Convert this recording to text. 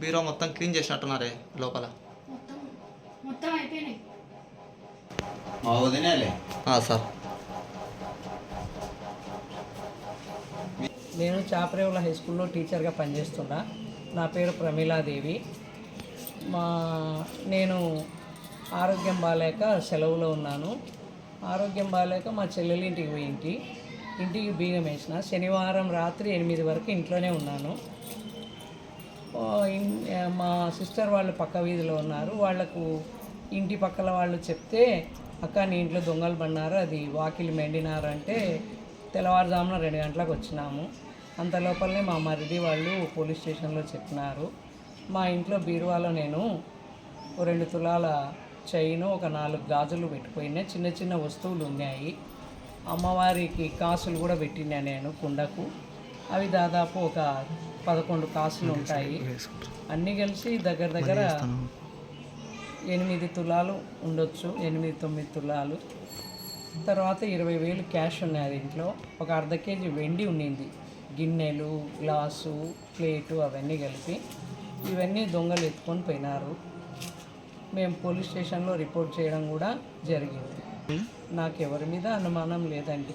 బీరో మొత్తం క్లీన్ చేసినట్టున్నారే లోపల? సార్. నేను చాపరేవుల హై స్కూల్లో టీచర్గా పనిచేస్తున్నా. నా పేరు ప్రమీలాదేవి. మా నేను ఆరోగ్యం బాగాలేక సెలవులో ఉన్నాను. ఆరోగ్యం బాగాలేక మా చెల్లెలు ఇంటికి పోయింటి ఇంటికి బీగం వేసిన. శనివారం రాత్రి ఎనిమిది వరకు ఇంట్లోనే ఉన్నాను. మా సిస్టర్ వాళ్ళు పక్క వీధిలో ఉన్నారు. వాళ్ళకు ఇంటి పక్కల వాళ్ళు చెప్తే అక్క నీ ఇంట్లో దొంగలు పడినారు అది వాకిలి మెండినారు అంటే తెల్లవారుజామున రెండు గంటలకు వచ్చినాము. అంత లోపలనే మా మరిది వాళ్ళు పోలీస్ స్టేషన్లో చెప్పినారు. మా ఇంట్లో బీరువాలో నేను రెండు తులాల చైను ఒక నాలుగు గాజులు పెట్టుకున్నా చిన్న చిన్న వస్తువులు ఉన్నాయి. అమ్మవారికి కాసులు కూడా పెట్టినా నేను కుండకు. అవి దాదాపు ఒక పదకొండు కాసులు ఉంటాయి. అన్నీ కలిసి దగ్గర దగ్గర ఎనిమిది తులాలు ఉండొచ్చు ఎనిమిది తొమ్మిది తులాలు. తర్వాత ఇరవై వేలు క్యాష్ ఉన్నాయి ఇంట్లో. ఒక అర్ధ కేజీ వెండి ఉండింది గిన్నెలు గ్లాసు ప్లేటు అవన్నీ కలిపి. ఇవన్నీ దొంగలు ఎత్తుకొని పోయినారు. మేము పోలీస్ స్టేషన్లో రిపోర్ట్ చేయడం కూడా జరిగింది. నాకు ఎవరి మీద అనుమానం లేదండి.